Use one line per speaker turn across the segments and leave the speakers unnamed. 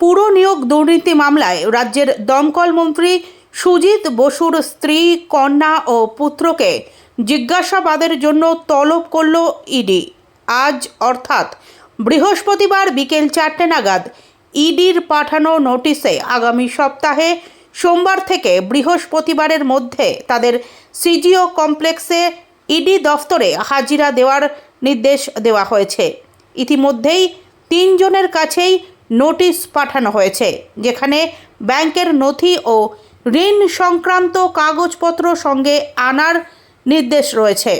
পুর নিয়োগ দুর্নীতি মামলায় রাজ্যের দমকল মন্ত্রী সুজিত বসুর স্ত্রী, কন্যা ও পুত্রকে জিজ্ঞাসাবাদের জন্য তলব করল ইডি। আজ, অর্থাৎ বৃহস্পতিবার বিকেল চারটে নাগাদ ইডির পাঠানো নোটিশে আগামী সপ্তাহে সোমবার থেকে বৃহস্পতিবারের মধ্যে তাদের সিজিও কমপ্লেক্সে ইডি দফতরে হাজিরা দেওয়ার নির্দেশ দেওয়া হয়েছে। ইতিমধ্যেই তিনজনের কাছেই নোটিশ পাঠানো হয়েছে, যেখানে ব্যাংকের নথি ও ঋণ সংক্রান্ত কাগজপত্র সঙ্গে আনার নির্দেশ রয়েছে।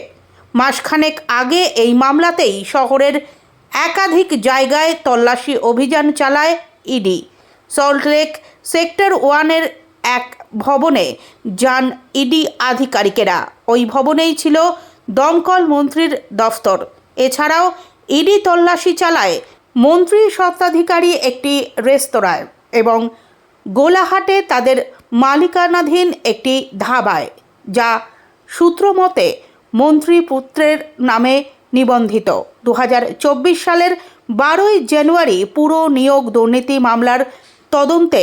মাসখানেক আগে এই মামলাতেই শহরের একাধিক জায়গায় তল্লাশি অভিযান চালায় ইডি। সল্টলেক সেক্টর ওয়ানের এক ভবনে যান ইডি আধিকারিকেরা। ওই ভবনেই ছিল দমকল মন্ত্রীর দফতর। এছাড়াও ইডি তল্লাশি চালায় মন্ত্রী স্বত্বাধিকারী একটি রেস্তোরাঁয় এবং গোলাহাটে তাদের মালিকানাধীন একটি ধাবায়, যা সূত্রমতে মন্ত্রী পুত্রের নামে নিবন্ধিত। দু হাজার চব্বিশ সালের বারোই জানুয়ারি পুরো নিয়োগ দুর্নীতি মামলার তদন্তে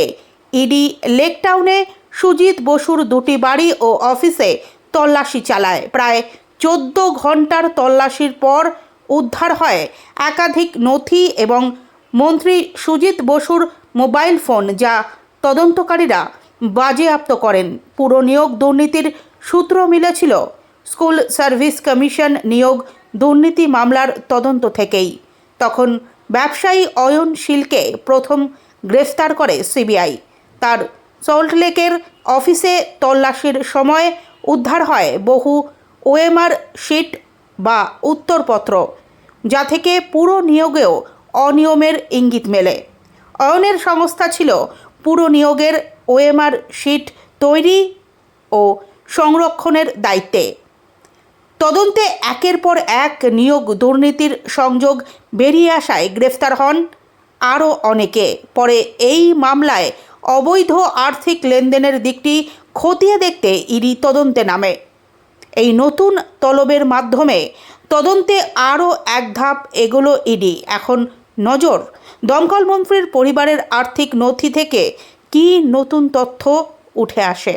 ইডি লেকটাউনে সুজিত বসুর দুটি বাড়ি ও অফিসে তল্লাশি চালায়। প্রায় চোদ্দ ঘণ্টার তল্লাশির পর উদ্ধার হয়। একাধিক নথি এবং মন্ত্রী সুজিত বসুর মোবাইল ফোন যা তদন্তকারীরা বাজেয়াপ্ত করেন। পুরো নিয়োগ দুর্নীতির সূত্র মিলেছিল। স্কুল সার্ভিস কমিশন নিয়োগ দুর্নীতি মামলার তদন্ত থেকেই। তখন ব্যবসায়ী অয়ন শীলকে প্রথম গ্রেফতার করে সিবিআই। তার সল্টলেকের অফিসে তল্লাশির সময় উদ্ধার হয় বহু ওএমআর শিট বা উত্তরপত্র, যা থেকে পুরো নিয়োগেও অনিয়মের ইঙ্গিত মেলে। অয়নের সংস্থা ছিল পুরো নিয়োগের ওএমআর শিট তৈরি ও সংরক্ষণের দায়িত্বে। তদন্তে একের পর এক নিয়োগ দুর্নীতির সংযোগ বেরিয়ে আসায় গ্রেফতার হন আরও অনেকে। পরে এই মামলায় অবৈধ আর্থিক লেনদেনের দিকটি খতিয়ে দেখতে ইডি তদন্তে নামে। এই নতুন তলবের মাধ্যমে তদন্তে আরও এক ধাপ এগোলো ইডি। এখন নজর, দমকল মন্ত্রীর পরিবারের আর্থিক নথি থেকে কি নতুন তথ্য উঠে আসে?